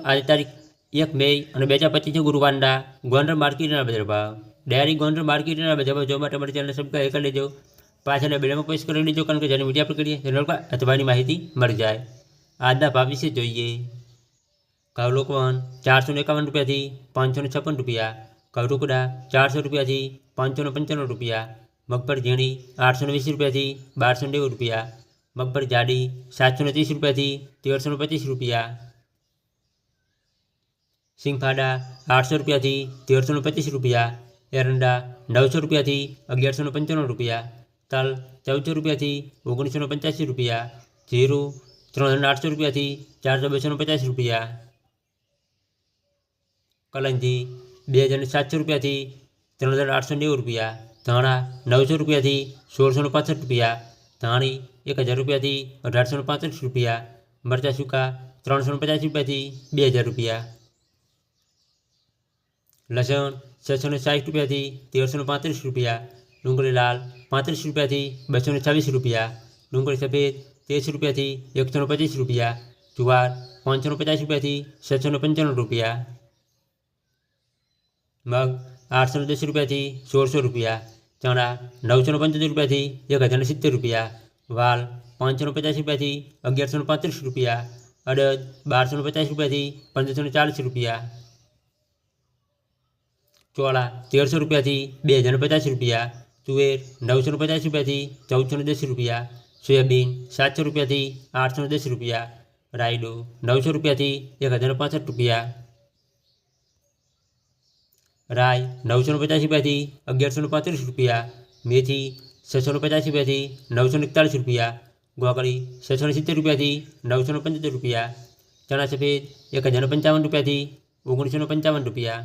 આજે તારીખ એક મે અને બે હજાર પચીસના ગુરુવારના ગોંડલ માર્કેટના બજાર ભાવ ડાયરી ગોંડલ માર્કેટના બજાર ભાવ જોવા માટે અમારી ચેનલ સબસ્ક્રાઈબ કરી લેજો પાછળના બેલમાં પ્રેસ કરી લેજો કારણ કે જેને વિડીયો અપલોડ કરીએ તેના પર અથવાની માહિતી મળી જાય આજના ભાવ વિશે જોઈએ ઘઉં લોકવન ચારસો ને એકાવન રૂપિયાથી પાંચસો ને છપ્પન રૂપિયા ઘઉં ટુકડા ચારસો રૂપિયાથી પાંચસો ને પંચાણું રૂપિયા મગફળી ઝીણી આઠસો ને વીસ રૂપિયાથી બારસો ને નેવું રૂપિયા મગફળી જાડી સાતસો ને ત્રીસ રૂપિયાથી તેરસો ને પચીસ રૂપિયા સિંગફાડા આઠસો રૂપિયાથી તેરસો ને પચીસ રૂપિયા એરંડા નવસો રૂપિયાથી અગિયારસો ને પંચાણું રૂપિયા તલ ચૌદસો રૂપિયાથી ઓગણીસો ને પંચ્યાસી રૂપિયા જીરું ત્રણ હજાર આઠસો રૂપિયાથી ચારસો બેસો ને પચાસ રૂપિયા કલંજી બે હજાર સાતસો રૂપિયાથી ત્રણ હજાર આઠસો નેવું રૂપિયા ધાણા નવસો રૂપિયાથી સોળસો ને પાસઠ રૂપિયા ધાણી એક હજાર રૂપિયાથી અઢારસો ને પાંત્રીસ રૂપિયા મરચાં સૂકા ત્રણસો ને પચાસ રૂપિયાથી બે હજાર રૂપિયા લસણ છસો ને સાઠ રૂપિયાથી તેરસો ને પાંત્રીસ રૂપિયા ડુંગળી લાલ પાંત્રીસ રૂપિયાથી બસો ને છવ્વીસ રૂપિયા ડુંગળી સફેદ ત્રીસ રૂપિયાથી એકસો ને પચીસ રૂપિયા જુવાર પાંચસો ને પચાસ રૂપિયાથી છસો ને પંચાણું રૂપિયા મગ આઠસો ને દસ રૂપિયાથી સોળસો રૂપિયા ચણા નવસો ને પંચોતેર રૂપિયાથી એક હજાર ને સિત્તેર રૂપિયા વાલ પાંચસો ને પચાસ રૂપિયાથી અગિયારસો ને પાંત્રીસ રૂપિયા અડદ બારસો ને પચાસ રૂપિયાથી પંદરસો ને ચાલીસ રૂપિયા ચોળા તેરસો રૂપિયાથી બે હજાર પચાસ રૂપિયા, તુવેર નવસો ને પચાસ રૂપિયાથી ચૌદસો ને દસ રૂપિયા, સોયાબીન સાતસો રૂપિયાથી આઠસો ને દસ રૂપિયા, રાયડો નવસો રૂપિયાથી એક હજાર પાંસઠ રૂપિયા રાય નવસો ને પચાસ રૂપિયાથી અગિયારસો પાંત્રીસ રૂપિયા, મેથી છસો ને પચાસ રૂપિયાથી નવસો ને એકતાલીસ રૂપિયા, ગોગળી છસો ને સિત્તેર રૂપિયાથી નવસો પંચોતેર રૂપિયા, ચણા સફેદ એક હજાર પંચાવન રૂપિયાથી ઓગણીસો પંચાવન રૂપિયા